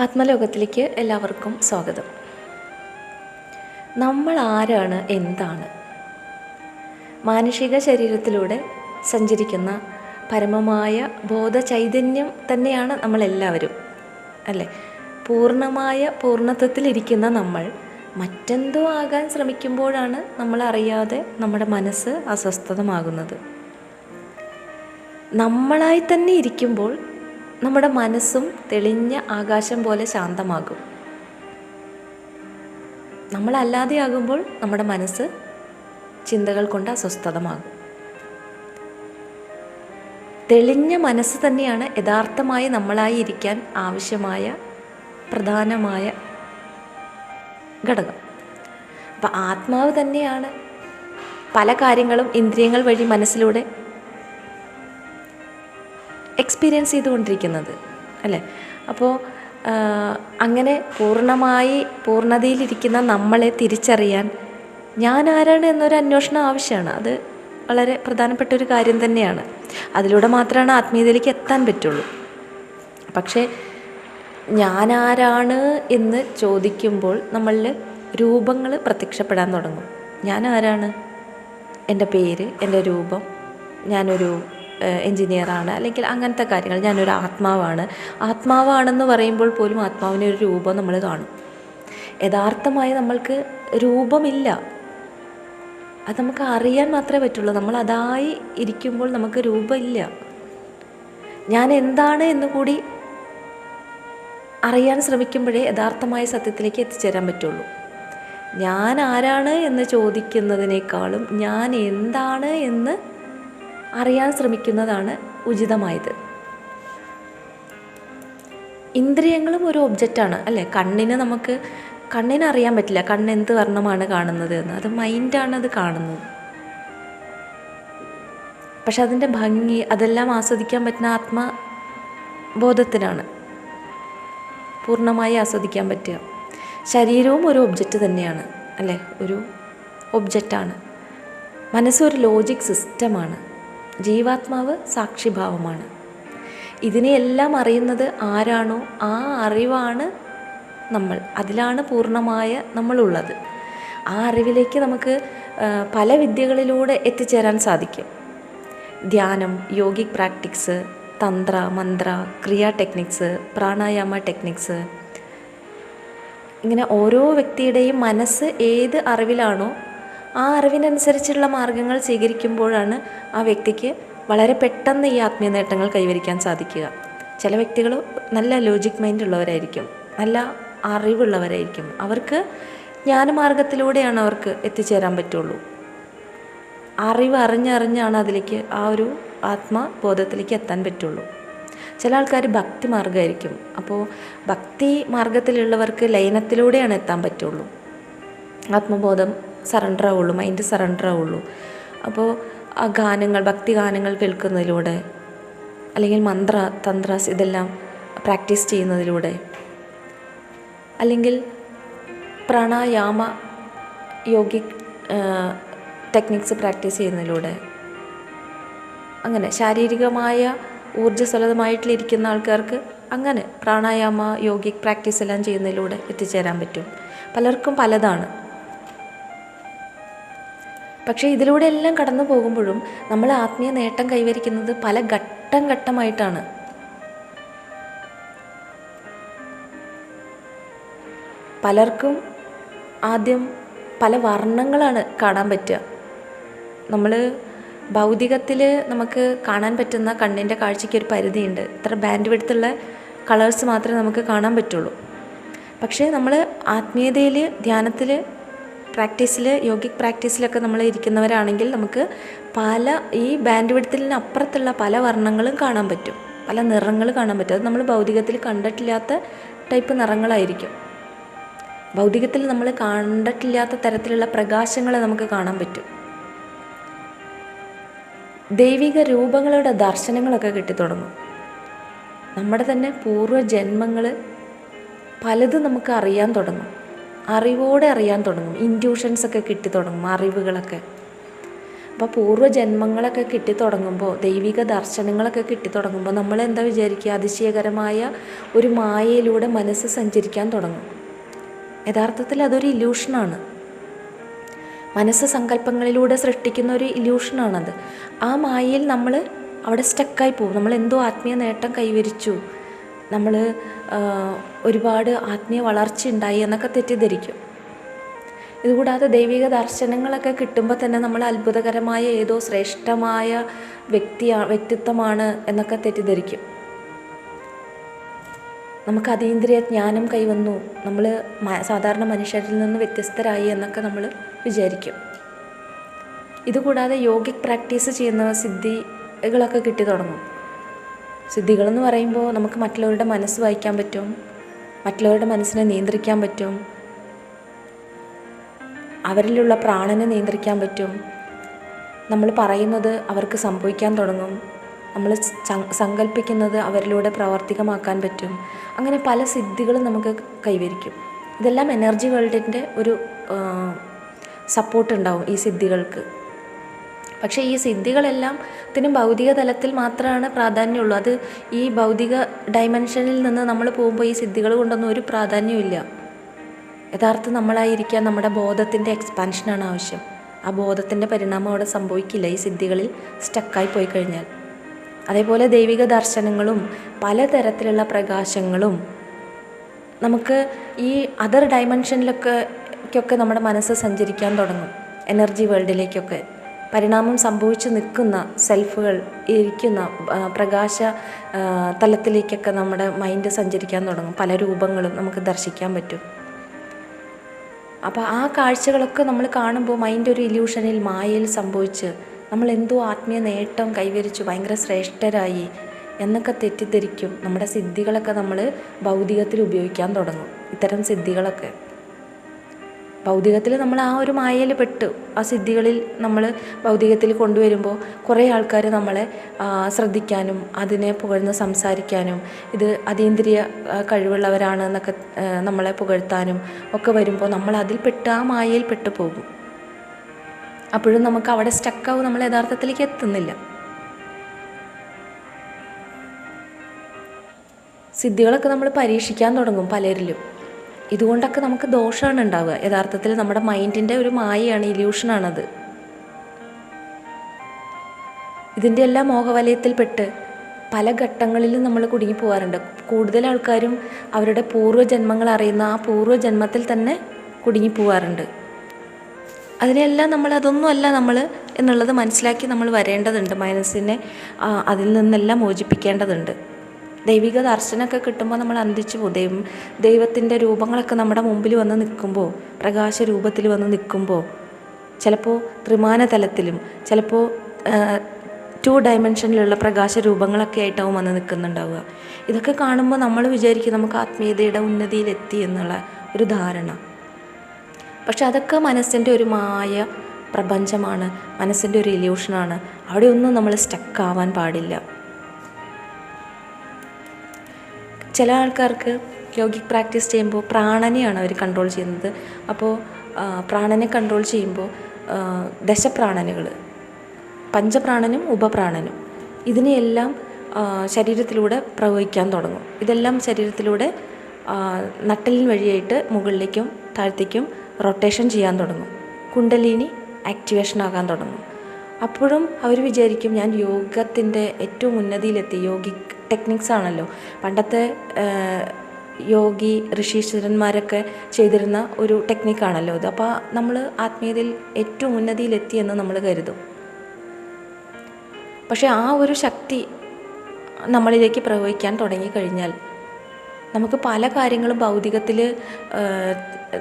ആത്മലോകത്തിലേക്ക് എല്ലാവർക്കും സ്വാഗതം. നമ്മൾ ആരാണ് എന്താണ്? മാനുഷിക ശരീരത്തിലൂടെ സഞ്ചരിക്കുന്ന പരമമായ ബോധചൈതന്യം തന്നെയാണ് നമ്മളെല്ലാവരും അല്ലേ? പൂർണമായ പൂർണത്വത്തിലിരിക്കുന്ന നമ്മൾ മറ്റെന്തോ ആകാൻ ശ്രമിക്കുമ്പോഴാണ് നമ്മൾ അറിയാതെ നമ്മുടെ മനസ്സ് അസ്വസ്ഥതമാകുന്നത്. നമ്മളായി തന്നെ ഇരിക്കുമ്പോൾ നമ്മുടെ മനസ്സും തെളിഞ്ഞ ആകാശം പോലെ ശാന്തമാകും. നമ്മളല്ലാതെ ആകുമ്പോൾ നമ്മുടെ മനസ്സ് ചിന്തകൾ കൊണ്ട് അസ്വസ്ഥതമാകും. തെളിഞ്ഞ മനസ്സ് തന്നെയാണ് യഥാർത്ഥമായി നമ്മളായി ഇരിക്കാൻ ആവശ്യമായ പ്രധാനമായ ഘടകം. അപ്പം ആത്മാവ് തന്നെയാണ് പല കാര്യങ്ങളും ഇന്ദ്രിയങ്ങൾ വഴി മനസ്സിലൂടെ എക്സ്പീരിയൻസ് ചെയ്തുകൊണ്ടിരിക്കുന്നത് അല്ലേ? അപ്പോൾ അങ്ങനെ പൂർണമായി പൂർണതയിലിരിക്കുന്ന നമ്മളെ തിരിച്ചറിയാൻ ഞാൻ ആരാണ് എന്നൊരു അന്വേഷണം ആവശ്യമാണ്. അത് വളരെ പ്രധാനപ്പെട്ട ഒരു കാര്യം തന്നെയാണ്. അതിലൂടെ മാത്രമാണ് ആത്മീയതയിലേക്ക് എത്താൻ പറ്റുള്ളൂ. പക്ഷേ ഞാൻ ആരാണ് എന്ന് ചോദിക്കുമ്പോൾ നമ്മളിൽ രൂപങ്ങൾ പ്രത്യക്ഷപ്പെടാൻ തുടങ്ങും. ഞാൻ ആരാണ് എന്റെ പേര് എന്റെ രൂപം ഞാനൊരു എൻജിനീയറാണ് അല്ലെങ്കിൽ അങ്ങനത്തെ കാര്യങ്ങൾ. ഞാനൊരു ആത്മാവാണ്. ആത്മാവാണെന്ന് പറയുമ്പോൾ പോലും ആത്മാവിന് ഒരു രൂപം നമ്മൾ കാണും. യഥാർത്ഥമായി നമ്മൾക്ക് രൂപമില്ല. അത് നമുക്ക് അറിയാൻ മാത്രമേ പറ്റുള്ളൂ. നമ്മൾ അതായി ഇരിക്കുമ്പോൾ നമുക്ക് രൂപമില്ല. ഞാൻ എന്താണ് എന്ന് കൂടി അറിയാൻ ശ്രമിക്കുമ്പോഴേ യഥാർത്ഥമായ സത്യത്തിലേക്ക് എത്തിച്ചേരാൻ പറ്റുള്ളൂ. ഞാൻ ആരാണ് എന്ന് ചോദിക്കുന്നതിനേക്കാളും ഞാൻ എന്താണ് എന്ന് അറിയാൻ ശ്രമിക്കുന്നതാണ് ഉചിതമായത്. ഇന്ദ്രിയങ്ങളും ഒരു ഒബ്ജക്റ്റാണ് അല്ലേ? കണ്ണിന് നമുക്ക് കണ്ണിന് അറിയാൻ പറ്റില്ല. കണ്ണ് എന്ത് വർണമാണ് കാണുന്നത് എന്ന്. അത് മൈൻഡാണ് അത് കാണുന്നത്. പക്ഷെ അതിന്റെ ഭംഗി അതെല്ലാം ആസ്വദിക്കാൻ പറ്റുന്ന ആത്മബോധത്തിനാണ് പൂർണമായി ആസ്വദിക്കാൻ പറ്റുക. ശരീരവും ഒരു ഒബ്ജക്റ്റ് തന്നെയാണ് അല്ലേ? ഒരു ഒബ്ജക്റ്റാണ് മനസ്സൊരു ലോജിക് സിസ്റ്റമാണ് ജീവാത്മാവ് സാക്ഷിഭാവമാണ്. ഇതിനെയെല്ലാം അറിയുന്നത് ആരാണോ ആ അറിവാണ് നമ്മൾ. അതിലാണ് പൂർണമായ നമ്മളുള്ളത്. ആ അറിവിലേക്ക് നമുക്ക് പല വിദ്യകളിലൂടെ എത്തിച്ചേരാൻ സാധിക്കും. ധ്യാനം യോഗിക് പ്രാക്ടിക്സ് തന്ത്ര മന്ത്ര ക്രിയാ ടെക്നിക്സ് പ്രാണായാമ ടെക്നിക്സ് ഇങ്ങനെ ഓരോ വ്യക്തിയുടെയും മനസ്സ് ഏത് അറിവിലാണോ ആ അറിവിനനുസരിച്ചുള്ള മാർഗങ്ങൾ സ്വീകരിക്കുമ്പോഴാണ് ആ വ്യക്തിക്ക് വളരെ പെട്ടെന്ന് ഈ ആത്മീയ നേട്ടങ്ങൾ കൈവരിക്കാൻ സാധിക്കുക. ചില വ്യക്തികൾ നല്ല ലോജിക് മൈൻഡ് ഉള്ളവരായിരിക്കും നല്ല അറിവുള്ളവരായിരിക്കും. അവർക്ക് ജ്ഞാനമാർഗത്തിലൂടെയാണ് അവർക്ക് എത്തിച്ചേരാൻ പറ്റുള്ളൂ. അറിവ് അറിഞ്ഞറിഞ്ഞാണ് അതിലേക്ക് ആ ഒരു ആത്മബോധത്തിലേക്ക് എത്താൻ പറ്റുള്ളൂ. ചില ആൾക്കാർ ഭക്തി മാർഗമായിരിക്കും. അപ്പോൾ ഭക്തി മാർഗത്തിലുള്ളവർക്ക് ലയനത്തിലൂടെയാണ് എത്താൻ പറ്റുള്ളൂ. ആത്മബോധം സറണ്ടർ ആവുള്ളൂ മൈൻഡ് സറണ്ടർ ആവുള്ളൂ. അപ്പോൾ ആ ഗാനങ്ങൾ ഭക്തി ഗാനങ്ങൾ കേൾക്കുന്നതിലൂടെ അല്ലെങ്കിൽ മന്ത്ര തന്ത്രസ് ഇതെല്ലാം പ്രാക്ടീസ് ചെയ്യുന്നതിലൂടെ അല്ലെങ്കിൽ പ്രാണായാമ യോഗിക് ടെക്നിക്സ് പ്രാക്ടീസ് ചെയ്യുന്നതിലൂടെ അങ്ങനെ ശാരീരികമായ ഊർജസ്വലതമായിട്ടിരിക്കുന്ന ആൾക്കാർക്ക് അങ്ങനെ പ്രാണായാമ യോഗിക് പ്രാക്ടീസ് എല്ലാം ചെയ്യുന്നതിലൂടെ എത്തിച്ചേരാൻ പറ്റും. പലർക്കും പലതാണ്. പക്ഷേ ഇതിലൂടെ എല്ലാം കടന്നു പോകുമ്പോഴും നമ്മൾ ആത്മീയ നേട്ടം കൈവരിക്കുന്നത് പല ഘട്ടം ഘട്ടമായിട്ടാണ്. പലർക്കും ആദ്യം പല വർണങ്ങളാണ് കാണാൻ പറ്റുക. നമ്മൾ ഭൗതികത്തിൽ നമുക്ക് കാണാൻ പറ്റുന്ന കണ്ണിന്റെ കാഴ്ചയ്ക്ക് ഒരു പരിധിയുണ്ട്. ഇത്ര ബാൻഡ് വിടുത്തുള്ള കളേഴ്സ് മാത്രമേ നമുക്ക് കാണാൻ പറ്റുള്ളൂ. പക്ഷേ നമ്മൾ ആത്മീയതയിൽ ധ്യാനത്തിൽ പ്രാക്ടീസിൽ യോഗിക് പ്രാക്ടീസിലൊക്കെ നമ്മൾ ഇരിക്കുന്നവരാണെങ്കിൽ നമുക്ക് പല ഈ ബാൻഡ് വിടത്തിലിന് അപ്പുറത്തുള്ള പല വർണങ്ങളും കാണാൻ പറ്റും. പല നിറങ്ങൾ കാണാൻ പറ്റും. അത് നമ്മൾ ഭൗതികത്തിൽ കണ്ടിട്ടില്ലാത്ത ടൈപ്പ് നിറങ്ങളായിരിക്കും. ഭൗതികത്തിൽ നമ്മൾ കണ്ടിട്ടില്ലാത്ത തരത്തിലുള്ള പ്രകാശങ്ങളെ നമുക്ക് കാണാൻ പറ്റും. ദൈവിക രൂപങ്ങളുടെ ദർശനങ്ങളൊക്കെ കിട്ടിത്തുടങ്ങും. നമ്മുടെ തന്നെ പൂർവജന്മങ്ങൾ പലതും നമുക്ക് അറിയാൻ തുടങ്ങും. അറിവോടെ അറിയാൻ തുടങ്ങും. ഇൻഡ്യൂഷൻസൊക്കെ കിട്ടി തുടങ്ങും അറിവുകളൊക്കെ. അപ്പോൾ പൂർവജന്മങ്ങളൊക്കെ കിട്ടിത്തുടങ്ങുമ്പോൾ ദൈവിക ദർശനങ്ങളൊക്കെ കിട്ടി തുടങ്ങുമ്പോൾ നമ്മൾ എന്താ വിചാരിക്കുക? അതിശയകരമായ ഒരു മായയിലൂടെ മനസ്സ് സഞ്ചരിക്കാൻ തുടങ്ങും. യഥാർത്ഥത്തിൽ അതൊരു ഇല്യൂഷനാണ് മനസ്സ് സങ്കല്പങ്ങളിലൂടെ സൃഷ്ടിക്കുന്ന ഒരു ഇല്യൂഷനാണത് ആ മായയിൽ നമ്മൾ അവിടെ സ്റ്റക്കായി പോകും. നമ്മൾ എന്തോ ആത്മീയ നേട്ടം കൈവരിച്ചു. നമ്മൾ ഒരുപാട് ആത്മീയ വളർച്ച ഉണ്ടായി എന്നൊക്കെ തെറ്റിദ്ധരിക്കും. ഇതുകൂടാതെ ദൈവിക ദർശനങ്ങളൊക്കെ കിട്ടുമ്പോൾ തന്നെ നമ്മൾ അത്ഭുതകരമായ ഏതോ ശ്രേഷ്ഠമായ വ്യക്തിയാ വ്യക്തിത്വമാണ് എന്നൊക്കെ തെറ്റിദ്ധരിക്കും. നമുക്ക് അതീന്ദ്രിയ ജ്ഞാനം കൈവന്നു നമ്മൾ സാധാരണ മനുഷ്യരിൽ നിന്ന് വ്യത്യസ്തരായി എന്നൊക്കെ നമ്മൾ വിചാരിക്കും. ഇതുകൂടാതെ യോഗിക് പ്രാക്ടീസ് ചെയ്യുന്ന സിദ്ധികളൊക്കെ കിട്ടി തുടങ്ങും. സിദ്ധികളെന്ന് പറയുമ്പോൾ നമുക്ക് മറ്റുള്ളവരുടെ മനസ്സ് വായിക്കാൻ പറ്റും. മറ്റുള്ളവരുടെ മനസ്സിനെ നിയന്ത്രിക്കാൻ പറ്റും. അവരിലുള്ള പ്രാണനെ നിയന്ത്രിക്കാൻ പറ്റും. നമ്മൾ പറയുന്നത് അവർക്ക് സംഭവിക്കാൻ തുടങ്ങും. നമ്മൾ സങ്കല്പിക്കുന്നത് അവരിലൂടെ പ്രാവർത്തികമാക്കാൻ പറ്റും. അങ്ങനെ പല സിദ്ധികളും നമുക്ക് കൈവരിക്കും. ഇതെല്ലാം എനർജി വേൾഡിന്റെ ഒരു സപ്പോർട്ട് ഉണ്ടാവും ഈ സിദ്ധികൾക്ക്. പക്ഷേ ഈ സിദ്ധികളെല്ലാം ത്തിനും ഭൗതിക തലത്തിൽ മാത്രമാണ് പ്രാധാന്യമുള്ളൂ. അത് ഈ ഭൗതിക ഡയമെൻഷനിൽ നിന്ന് നമ്മൾ പോകുമ്പോൾ ഈ സിദ്ധികൾ കൊണ്ടൊന്നും ഒരു പ്രാധാന്യമില്ല യഥാർത്ഥ നമ്മളായിരിക്കാൻ നമ്മുടെ ബോധത്തിന്റെ എക്സ്പാൻഷനാണ് ആവശ്യം. ആ ബോധത്തിന്റെ പരിണാമം അവിടെ സംഭവിക്കില്ല ഈ സിദ്ധികളിൽ സ്റ്റക്കായി പോയി കഴിഞ്ഞാൽ. അതേപോലെ ദൈവിക ദർശനങ്ങളും പലതരത്തിലുള്ള പ്രകാശങ്ങളും നമുക്ക് ഈ അതർ ഡയമെൻഷനിലൊക്കെ ഒക്കെ നമ്മുടെ മനസ്സ് സഞ്ചരിക്കാൻ തുടങ്ങും. എനർജി വേൾഡിലേക്കൊക്കെ പരിണാമം സംഭവിച്ചു നിൽക്കുന്ന സെൽഫുകൾ ഇരിക്കുന്ന പ്രകാശ തലത്തിലേക്കൊക്കെ നമ്മുടെ മൈൻഡ് സഞ്ചരിക്കാൻ തുടങ്ങും. പല രൂപങ്ങളും നമുക്ക് ദർശിക്കാൻ പറ്റും. അപ്പോൾ ആ കാഴ്ചകളൊക്കെ നമ്മൾ കാണുമ്പോൾ മൈൻഡ് ഒരു ഇല്യൂഷനിൽ മായയിൽ സംഭവിച്ച് നമ്മൾ എന്തോ ആത്മീയ നേട്ടം കൈവരിച്ചു ഭയങ്കര ശ്രേഷ്ഠരായി എന്നൊക്കെ തെറ്റിദ്ധരിക്കും. നമ്മുടെ സിദ്ധികളൊക്കെ നമ്മൾ ഭൗതികത്തിൽ ഉപയോഗിക്കാൻ തുടങ്ങും. ഇത്തരം സിദ്ധികളൊക്കെ. ഭൗതികത്തിൽ നമ്മൾ ആ ഒരു മായയിൽ പെട്ട് ആ സിദ്ധികളിൽ നമ്മൾ ഭൗതികത്തിൽ കൊണ്ടുവരുമ്പോൾ കുറേ ആൾക്കാർ നമ്മളെ ശ്രദ്ധിക്കാനും അതിനെ പുകഴ്ന്ന് സംസാരിക്കാനും ഇത് അതീന്ദ്രിയ കഴിവുള്ളവരാണ് എന്നൊക്കെ നമ്മളെ പുകഴ്ത്താനും ഒക്കെ വരുമ്പോൾ നമ്മൾ അതിൽ പെട്ട് ആ മായയിൽ പെട്ടു പോകും. അപ്പോഴും നമുക്ക് അവിടെ സ്റ്റക്കാവും നമ്മൾ യഥാർത്ഥത്തിലേക്ക് എത്തുന്നില്ല. സിദ്ധികളൊക്കെ നമ്മൾ പരീക്ഷിക്കാൻ തുടങ്ങും പലരിലും. ഇതുകൊണ്ടൊക്കെ നമുക്ക് ദോഷമാണ് ഉണ്ടാവുക. യഥാർത്ഥത്തിൽ നമ്മുടെ മൈൻഡിന്റെ ഒരു മായയാണ് ഇല്യൂഷനാണത്. ഇതിന്റെ എല്ലാം മോഹവലയത്തിൽപ്പെട്ട് പല ഘട്ടങ്ങളിലും നമ്മൾ കുടുങ്ങി പോകാറുണ്ട് കൂടുതൽ ആൾക്കാരും അവരുടെ പൂർവജന്മങ്ങൾ അറിയുന്ന ആ പൂർവജന്മത്തിൽ തന്നെ കുടുങ്ങി പോകാറുണ്ട് അതിനെല്ലാം നമ്മൾ അതൊന്നുമല്ല നമ്മൾ എന്നുള്ളത് മനസ്സിലാക്കി നമ്മൾ വരേണ്ടതുണ്ട്. മനസ്സിനെ അതിൽ നിന്നെല്ലാം മോചിപ്പിക്കേണ്ടതുണ്ട്. ദൈവിക ദർശനമൊക്കെ കിട്ടുമ്പോൾ നമ്മൾ അന്തിച്ചു പോകും. ദൈവം ദൈവത്തിന്റെ രൂപങ്ങളൊക്കെ നമ്മുടെ മുമ്പിൽ വന്ന് നിൽക്കുമ്പോൾ പ്രകാശ രൂപത്തിൽ വന്ന് നിൽക്കുമ്പോൾ ചിലപ്പോൾ ത്രിമാന തലത്തിലും ചിലപ്പോൾ ടു ഡയമെൻഷനിലുള്ള പ്രകാശ രൂപങ്ങളൊക്കെ ആയിട്ടാവും വന്ന് നിൽക്കുന്നുണ്ടാവുക. ഇതൊക്കെ കാണുമ്പോൾ നമ്മൾ വിചാരിക്കും നമുക്ക് ആത്മീയതയുടെ ഉന്നതിയിലെത്തി എന്നുള്ള ഒരു ധാരണ. പക്ഷെ അതൊക്കെ മനസ്സിന്റെ ഒരു മായ പ്രപഞ്ചമാണ് മനസ്സിന്റെ ഒരു ഇല്യൂഷനാണ് അവിടെയൊന്നും നമ്മൾ സ്റ്റക്കാവാൻ പാടില്ല. ചില ആൾക്കാർക്ക് യോഗിക് പ്രാക്ടീസ് ചെയ്യുമ്പോൾ പ്രാണനെയാണ് അവർ കൺട്രോൾ ചെയ്യുന്നത്. അപ്പോൾ പ്രാണനെ കൺട്രോൾ ചെയ്യുമ്പോൾ ദശപ്രാണനുകൾ പഞ്ചപ്രാണനും ഉപപ്രാണനും ഇതിനെയെല്ലാം ശരീരത്തിലൂടെ പ്രവഹിക്കാൻ തുടങ്ങും. ഇതെല്ലാം ശരീരത്തിലൂടെ നട്ടലിൻ വഴിയായിട്ട് മുകളിലേക്കും താഴത്തേക്കും റൊട്ടേഷൻ ചെയ്യാൻ തുടങ്ങും. കുണ്ടലിനി ആക്ടിവേഷൻ ആകാൻ തുടങ്ങും. അപ്പോഴും അവർ വിചാരിക്കും ഞാൻ യോഗത്തിന്റെ ഏറ്റവും ഉന്നതിയിലെത്തി യോഗിക് ടെക്നിക്സ് ആണല്ലോ. പണ്ടത്തെ യോഗി ഋഷീശ്വരന്മാരൊക്കെ ചെയ്തിരുന്ന ഒരു ടെക്നിക്കാണല്ലോ ഇത്. അപ്പോൾ നമ്മൾ ആത്മീയതയിൽ ഏറ്റവും ഉന്നതിയിലെത്തി എന്ന് നമ്മൾ കരുതും. പക്ഷേ ആ ഒരു ശക്തി നമ്മളിലേക്ക് പ്രവഹിക്കാൻ തുടങ്ങിക്കഴിഞ്ഞാൽ നമുക്ക് പല കാര്യങ്ങളും ഭൗതികത്തിൽ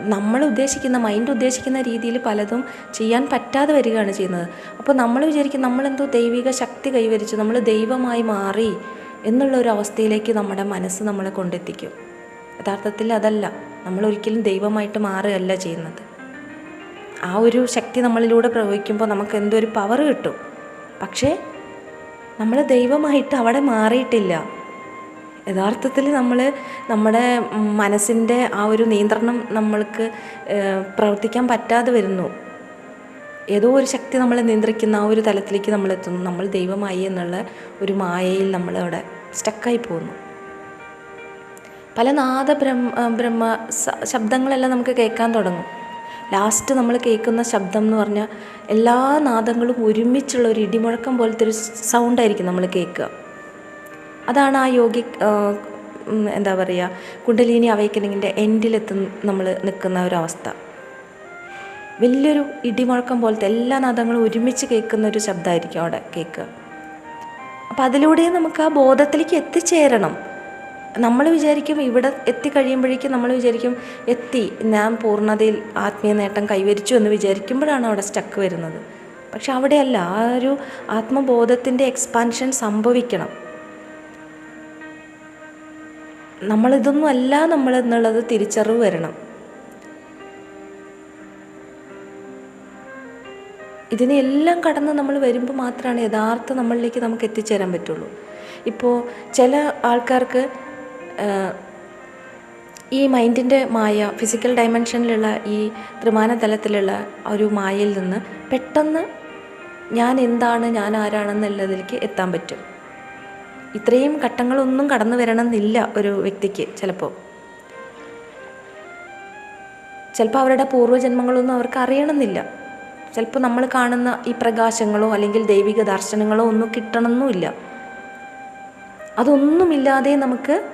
നമ്മൾ ഉദ്ദേശിക്കുന്ന മൈൻഡ് ഉദ്ദേശിക്കുന്ന രീതിയിൽ പലതും ചെയ്യാൻ പറ്റാതെ വരികയാണ് ചെയ്യുന്നത്. അപ്പോൾ നമ്മൾ വിചാരിക്കും നമ്മളെന്തോ ദൈവിക ശക്തി കൈവരിച്ചു നമ്മൾ ദൈവമായി മാറി എന്നുള്ള ഒരു അവസ്ഥയിലേക്ക് നമ്മുടെ മനസ്സ് നമ്മളെ കൊണ്ടെത്തിക്കും. യഥാർത്ഥത്തിൽ അതല്ല നമ്മൾ ഒരിക്കലും ദൈവമായിട്ട് മാറുകയല്ല ചെയ്യുന്നത്. ആ ഒരു ശക്തി നമ്മളിലൂടെ പ്രവഹിക്കുമ്പോൾ നമുക്ക് എന്തോ ഒരു പവർ കിട്ടും. പക്ഷേ നമ്മൾ ദൈവമായിട്ട് അവിടെ മാറിയിട്ടില്ല. യഥാർത്ഥത്തിൽ നമ്മൾ നമ്മുടെ മനസ്സിന്റെ ആ ഒരു നിയന്ത്രണം നമ്മൾക്ക് പ്രവർത്തിക്കാൻ പറ്റാതെ വരുന്നു. ഏതോ ഒരു ശക്തി നമ്മളെ നിയന്ത്രിക്കുന്ന ആ ഒരു തലത്തിലേക്ക് നമ്മൾ എത്തുന്നു. നമ്മൾ ദൈവമായി എന്നുള്ള ഒരു മായയിൽ നമ്മൾ അവിടെ സ്റ്റക്കായി പോകുന്നു. പല നാദ ബ്രഹ്മ ബ്രഹ്മ ശബ്ദങ്ങളെല്ലാം നമുക്ക് കേൾക്കാൻ തുടങ്ങും. ലാസ്റ്റ് നമ്മൾ കേൾക്കുന്ന ശബ്ദം എന്ന് പറഞ്ഞാൽ എല്ലാ നാദങ്ങളും ഒരുമിച്ചുള്ള ഒരു ഇടിമുഴക്കം പോലത്തെ ഒരു സൗണ്ടായിരിക്കും നമ്മൾ കേൾക്കുക. അതാണ് ആ യോഗി എന്താ പറയുക കുണ്ടലിനി അവയ്ക്കനിങ്ങിന്റെ എൻഡിലെത്തുന്ന നമ്മൾ നിൽക്കുന്ന ഒരവസ്ഥ വലിയൊരു ഇടിമുഴക്കം പോലത്തെ എല്ലാ നാദങ്ങളും ഒരുമിച്ച് കേൾക്കുന്ന ഒരു ശബ്ദമായിരിക്കും അവിടെ കേൾക്കുക അപ്പം അതിലൂടെ നമുക്ക് ആ ബോധത്തിലേക്ക് എത്തിച്ചേരണം. നമ്മൾ വിചാരിക്കും ഇവിടെ എത്തിക്കഴിയുമ്പോഴേക്കും നമ്മൾ വിചാരിക്കും എത്തി ഞാൻ പൂർണതയിൽ ആത്മീയ നേട്ടം കൈവരിച്ചു എന്ന് വിചാരിക്കുമ്പോഴാണ് അവിടെ സ്റ്റക്ക് വരുന്നത്. പക്ഷെ അവിടെയല്ല ആ ഒരു ആത്മബോധത്തിന്റെ എക്സ്പാൻഷൻ സംഭവിക്കണം. നമ്മളിതൊന്നും അല്ല നമ്മൾ എന്നുള്ളത് തിരിച്ചറിവ് വരണം. ഇതിനെല്ലാം കടന്ന് നമ്മൾ വരുമ്പോൾ മാത്രമാണ് യഥാർത്ഥ നമ്മളിലേക്ക് നമുക്ക് എത്തിച്ചേരാൻ പറ്റുള്ളൂ. ഇപ്പോൾ ചില ആൾക്കാർക്ക് ഈ മൈൻഡിന്റെ മായ ഫിസിക്കൽ ഡയമെൻഷനിലുള്ള ഈ ത്രിമാന തലത്തിലുള്ള ഒരു മായയിൽ നിന്ന് പെട്ടെന്ന് ഞാൻ എന്താണ് ഞാൻ ആരാണെന്നുള്ളതിലേക്ക് എത്താൻ പറ്റും. ഇത്രയും ഘട്ടങ്ങളൊന്നും കടന്നു വരണമെന്നില്ല ഒരു വ്യക്തിക്ക് ചിലപ്പോൾ. ചിലപ്പോൾ അവരുടെ പൂർവജന്മങ്ങളൊന്നും അവർക്ക് അറിയണമെന്നില്ല. ചിലപ്പോൾ നമ്മൾ കാണുന്ന ഈ പ്രകാശങ്ങളോ അല്ലെങ്കിൽ ദൈവിക ദർശനങ്ങളോ ഒന്നും കിട്ടണമെന്നുമില്ല അതൊന്നുമില്ലാതെ നമുക്ക്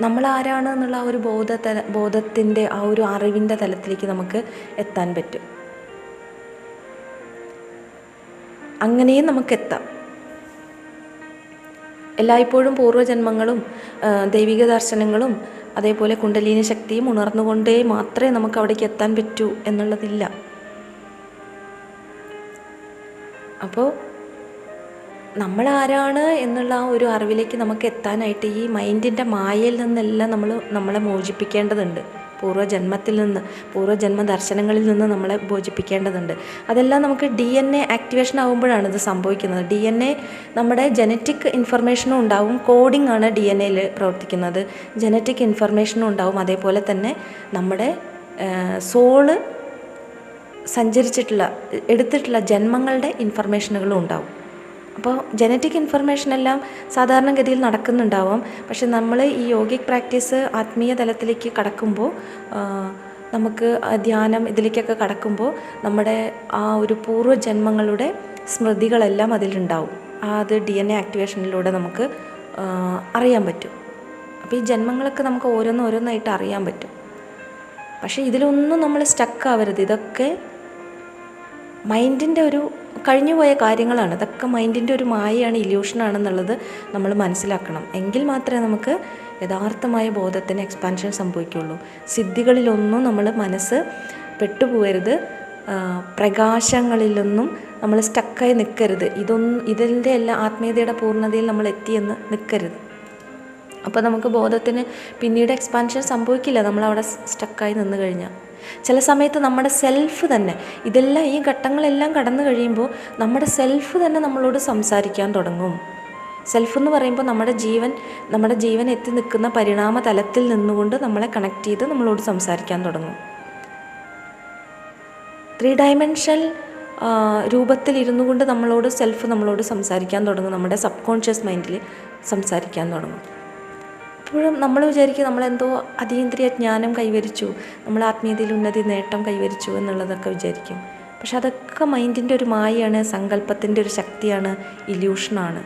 നമ്മൾ ആരാണ് എന്നുള്ള ആ ഒരു ബോധ തല ബോധത്തിന്റെ ആ ഒരു അറിവിന്റെ തലത്തിലേക്ക് നമുക്ക് എത്താൻ പറ്റും. അങ്ങനെയും നമുക്ക് എത്താം. എല്ലായ്പ്പോഴും പൂർവജന്മങ്ങളും ദൈവിക ദർശനങ്ങളും അതേപോലെ കുണ്ടലിനി ശക്തിയും ഉണർന്നുകൊണ്ടേ മാത്രമേ നമുക്ക് അവിടേക്ക് എത്താൻ പറ്റൂ എന്നുള്ളതില്ല. അപ്പോൾ നമ്മൾ ആരാണ് എന്നുള്ള ആ ഒരു അറിവിലേക്ക് നമുക്ക് എത്താനായിട്ട് ഈ മൈൻഡിന്റെ മായയിൽ നിന്നെല്ലാം നമ്മൾ നമ്മളെ മോചിപ്പിക്കേണ്ടതുണ്ട്. പൂർവജന്മത്തിൽ നിന്ന് പൂർവജന്മ ദർശനങ്ങളിൽ നിന്ന് നമ്മളെ മോചിപ്പിക്കേണ്ടതുണ്ട്. അതെല്ലാം നമുക്ക് ഡി എൻ എ ആക്ടിവേഷൻ ആകുമ്പോഴാണ് ഇത് സംഭവിക്കുന്നത്. ഡി എൻ എ നമ്മുടെ ജനറ്റിക് ഇൻഫർമേഷനും ഉണ്ടാവും. കോഡിംഗ് ആണ് ഡി എൻ എയിൽ പ്രവർത്തിക്കുന്നത്. ജനറ്റിക് ഇൻഫർമേഷനും ഉണ്ടാവും. അതേപോലെ തന്നെ നമ്മുടെ സോൾ സഞ്ചരിച്ചിട്ടുള്ള എടുത്തിട്ടുള്ള ജന്മങ്ങളുടെ ഇൻഫർമേഷനുകളും ഉണ്ടാവും. അപ്പോൾ ജനറ്റിക് ഇൻഫർമേഷൻ എല്ലാം സാധാരണഗതിയിൽ നടക്കുന്നുണ്ടാവും. പക്ഷെ നമ്മൾ ഈ യോഗിക് പ്രാക്ടീസ് ആത്മീയ തലത്തിലേക്ക് കടക്കുമ്പോൾ നമുക്ക് ധ്യാനം ഇതിലേക്കൊക്കെ കടക്കുമ്പോൾ നമ്മുടെ ആ ഒരു പൂർവജന്മങ്ങളുടെ സ്മൃതികളെല്ലാം അതിലുണ്ടാവും. അത് ഡി എൻ എ ആക്ടിവേഷനിലൂടെ നമുക്ക് അറിയാൻ പറ്റും. അപ്പോൾ ഈ ജന്മങ്ങളൊക്കെ നമുക്ക് ഓരോന്നോരോന്നായിട്ട് അറിയാൻ പറ്റും. പക്ഷേ ഇതിലൊന്നും നമ്മൾ സ്റ്റക്ക് ആവരുത്. ഇതൊക്കെ മൈൻഡിന്റെ ഒരു കഴിഞ്ഞുപോയ കാര്യങ്ങളാണ്. അതൊക്കെ മൈൻഡിന്റെ ഒരു മായയാണ് ഇല്യൂഷനാണെന്നുള്ളത് നമ്മൾ മനസ്സിലാക്കണം. എങ്കിൽ മാത്രമേ നമുക്ക് യഥാർത്ഥമായ ബോധത്തിന് എക്സ്പാൻഷൻ സംഭവിക്കുകയുള്ളൂ. സിദ്ധികളിലൊന്നും നമ്മൾ മനസ്സ് പെട്ടുപോകരുത്. പ്രകാശങ്ങളിലൊന്നും നമ്മൾ സ്റ്റക്കായി നിൽക്കരുത്. ഇതൊന്നും ഇതിന്റെ എല്ലാം ആത്മീയതയുടെ പൂർണതയിൽ നമ്മൾ എത്തിയെന്ന് നിൽക്കരുത്. അപ്പോൾ നമുക്ക് ബോധത്തിന് പിന്നീട് എക്സ്പാൻഷൻ സംഭവിക്കില്ല. നമ്മളവിടെ സ്റ്റക്കായി നിന്ന് കഴിഞ്ഞാൽ. ചില സമയത്ത് നമ്മുടെ സെൽഫ് തന്നെ ഇതെല്ലാം ഈ ഘട്ടങ്ങളെല്ലാം കടന്നു കഴിയുമ്പോൾ നമ്മുടെ സെൽഫ് തന്നെ നമ്മളോട് സംസാരിക്കാൻ തുടങ്ങും. സെൽഫ് എന്ന് പറയുമ്പോൾ നമ്മുടെ ജീവൻ നമ്മുടെ ജീവൻ എത്തി നിൽക്കുന്ന പരിണാമ തലത്തിൽ നിന്നുകൊണ്ട് നമ്മളെ കണക്ട് ചെയ്ത് നമ്മളോട് സംസാരിക്കാൻ തുടങ്ങും. ത്രീ ഡയമെൻഷൻ രൂപത്തിൽ ഇരുന്നു കൊണ്ട് നമ്മളോട് സെൽഫ് നമ്മളോട് സംസാരിക്കാൻ തുടങ്ങും. നമ്മുടെ സബ് കോൺഷ്യസ് മൈൻഡിൽ സംസാരിക്കാൻ തുടങ്ങും. അപ്പോഴും നമ്മൾ വിചാരിക്കും നമ്മളെന്തോ അതീന്ദ്രിയ ജ്ഞാനം കൈവരിച്ചു നമ്മൾ ആത്മീയതയിൽ ഉന്നതി നേട്ടം കൈവരിച്ചു എന്നുള്ളതൊക്കെ വിചാരിക്കും. പക്ഷെ അതൊക്കെ മൈൻഡിന്റെ ഒരു മായയാണ് സങ്കല്പത്തിന്റെ ഒരു ശക്തിയാണ് ഇല്യൂഷനാണ്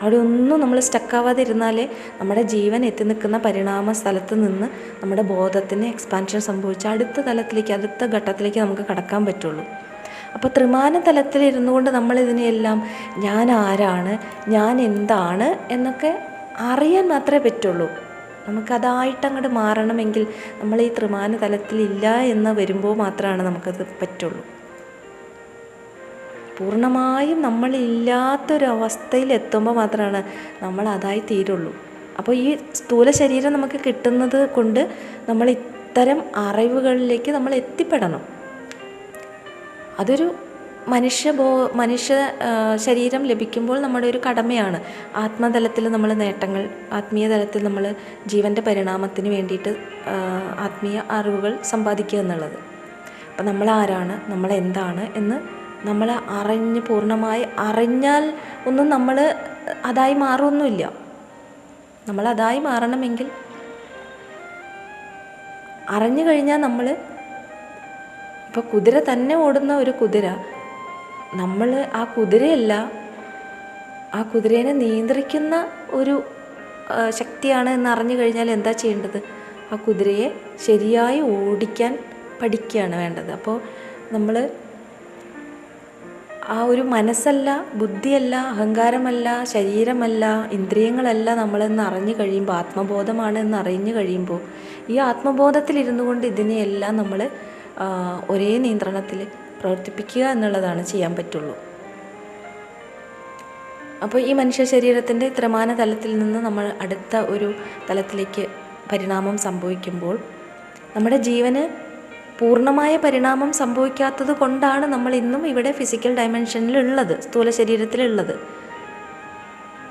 അവിടെ ഒന്നും നമ്മൾ സ്റ്റക്കാവാതെ ഇരുന്നാലേ നമ്മുടെ ജീവൻ എത്തി നിൽക്കുന്ന പരിണാമ സ്ഥലത്ത് നിന്ന് നമ്മുടെ ബോധത്തിന് എക്സ്പാൻഷൻ സംഭവിച്ച് അടുത്ത തലത്തിലേക്ക് അടുത്ത ഘട്ടത്തിലേക്ക് നമുക്ക് കടക്കാൻ പറ്റുള്ളൂ. അപ്പോൾ ത്രിമാന തലത്തിൽ ഇരുന്നു കൊണ്ട് നമ്മളിതിനെയെല്ലാം ഞാൻ ആരാണ് ഞാൻ എന്താണ് എന്നൊക്കെ അറിയാൻ മാത്രമേ പറ്റുള്ളൂ. നമുക്കതായിട്ട് അങ്ങോട്ട് മാറണമെങ്കിൽ നമ്മൾ ഈ ത്രിമാന തലത്തിലില്ല എന്ന് വരുമ്പോൾ മാത്രമാണ് നമുക്കത് പറ്റുള്ളൂ. പൂർണമായും നമ്മളില്ലാത്തൊരവസ്ഥയിൽ എത്തുമ്പോൾ മാത്രമാണ് നമ്മൾ അതായി തീരുള്ളൂ. അപ്പോൾ ഈ സ്ഥൂല ശരീരം നമുക്ക് കിട്ടുന്നത് കൊണ്ട് നമ്മൾ ഇത്തരം അറിവുകളിലേക്ക് നമ്മൾ എത്തിപ്പെടണം അതൊരു മനുഷ്യ ബോ മനുഷ്യ ശരീരം ലഭിക്കുമ്പോൾ നമ്മുടെ ഒരു കടമയാണ്. ആത്മതലത്തിൽ നമ്മൾ നേട്ടങ്ങൾ ആത്മീയ തലത്തിൽ നമ്മൾ ജീവന്റെ പരിണാമത്തിന് വേണ്ടിയിട്ട് ആത്മീയ അറിവുകൾ സമ്പാദിക്കുക എന്നുള്ളത്. അപ്പം നമ്മൾ ആരാണ് നമ്മൾ എന്താണ് എന്ന് നമ്മൾ അറിഞ്ഞ് പൂർണമായി അറിഞ്ഞാൽ ഒന്നും നമ്മൾ അതായി മാറുമൊന്നുമില്ല നമ്മൾ അതായി മാറണമെങ്കിൽ അറിഞ്ഞു കഴിഞ്ഞാൽ നമ്മൾ ഇപ്പോൾ കുതിര തന്നെ ഓടുന്ന ഒരു കുതിര നമ്മൾ ആ കുതിരയല്ല ആ കുതിരേനെ നിയന്ത്രിക്കുന്ന ഒരു ശക്തിയാണ് എന്ന് അറിഞ്ഞു കഴിഞ്ഞാൽ എന്താ ചെയ്യേണ്ടത്? ആ കുതിരയെ ശരിയായി ഓടിക്കാൻ പഠിക്കുകയാണ് വേണ്ടത്. അപ്പോൾ നമ്മൾ ആ ഒരു മനസ്സല്ല ബുദ്ധിയല്ല അഹങ്കാരമല്ല ശരീരമല്ല ഇന്ദ്രിയങ്ങളല്ല നമ്മളെന്ന് അറിഞ്ഞു കഴിയുമ്പോൾ ആത്മബോധമാണ് എന്ന് അറിഞ്ഞു കഴിയുമ്പോൾ ഈ ആത്മബോധത്തിലിരുന്നു കൊണ്ട് ഇതിനെയെല്ലാം നമ്മൾ ഒരേ നിയന്ത്രണത്തിൽ പ്രവർത്തിപ്പിക്കുക എന്നുള്ളതാണ് ചെയ്യാൻ പറ്റുള്ളൂ. അപ്പോൾ ഈ മനുഷ്യ ശരീരത്തിന്റെ ത്രിമാന തലത്തിൽ നിന്ന് നമ്മൾ അടുത്ത ഒരു തലത്തിലേക്ക് പരിണാമം സംഭവിക്കുമ്പോൾ നമ്മുടെ ജീവന് പൂർണമായ പരിണാമം സംഭവിക്കാത്തത് കൊണ്ടാണ് നമ്മൾ ഇന്നും ഇവിടെ ഫിസിക്കൽ ഡയമെൻഷനിലുള്ളത് സ്ഥൂല ശരീരത്തിലുള്ളത്.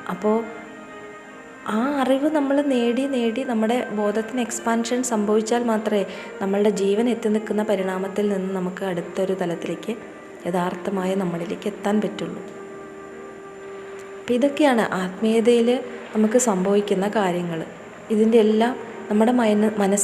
അപ്പോൾ ആ അറിവ് നമ്മൾ നേടി നേടി നമ്മുടെ ബോധത്തിന് എക്സ്പാൻഷൻ സംഭവിച്ചാൽ മാത്രമേ നമ്മളുടെ ജീവൻ എത്തി നിൽക്കുന്ന പരിണാമത്തിൽ നിന്ന് നമുക്ക് അടുത്തൊരു തലത്തിലേക്ക് യഥാർത്ഥമായ നമ്മളിലേക്ക് എത്താൻ പറ്റുള്ളൂ. അപ്പം ഇതൊക്കെയാണ് ആത്മീയതയിൽ നമുക്ക് സംഭവിക്കുന്ന കാര്യങ്ങൾ. ഇതിന്റെ എല്ലാം നമ്മുടെ മൈന മനസ്സ്